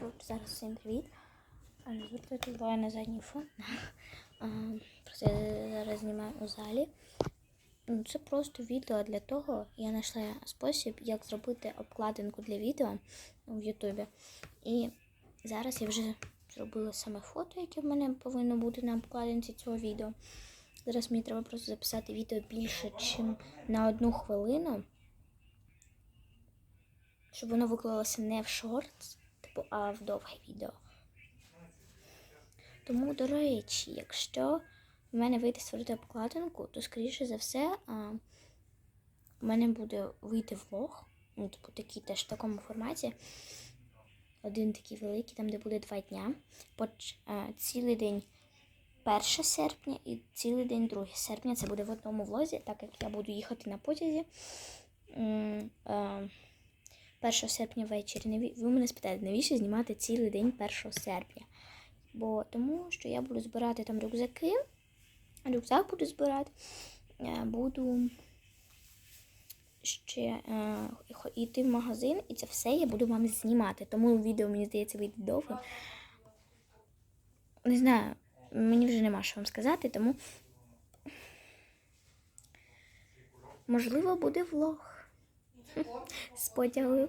Коротше, зараз всім привіт. Звертайте увагу на задній фон. Просто я зараз знімаю у залі. Ну, Це просто відео для того. Я знайшла спосіб, як зробити обкладинку для відео в Ютубі. І зараз я вже зробила саме фото, яке в мене повинно бути на обкладинці цього відео. Зараз мені треба просто записати відео більше, ніж на одну хвилину. Щоб воно виклалося не в шортс, а в довге відео. Тому, до речі, якщо в мене вийде створити обкладинку, то скоріше за все а, в мене буде вийти влог. Ну, типу, такий теж в такому форматі. Один такий великий, там де буде два дня. Поч, а, цілий день 1 серпня і цілий день 2 серпня. Це буде в одному влозі, так як я буду їхати на потязі. М, а, 1 серпня ввечері. Ви мене спитаєте, навіщо знімати цілий день 1 серпня? Бо тому, що я буду збирати там рюкзаки, рюкзак буду збирати, е, буду ще е, йти в магазин, і це все я буду вам знімати. Тому відео, мені здається, вийде довго. Не знаю, мені вже нема що вам сказати, тому можливо буде влог з потягу.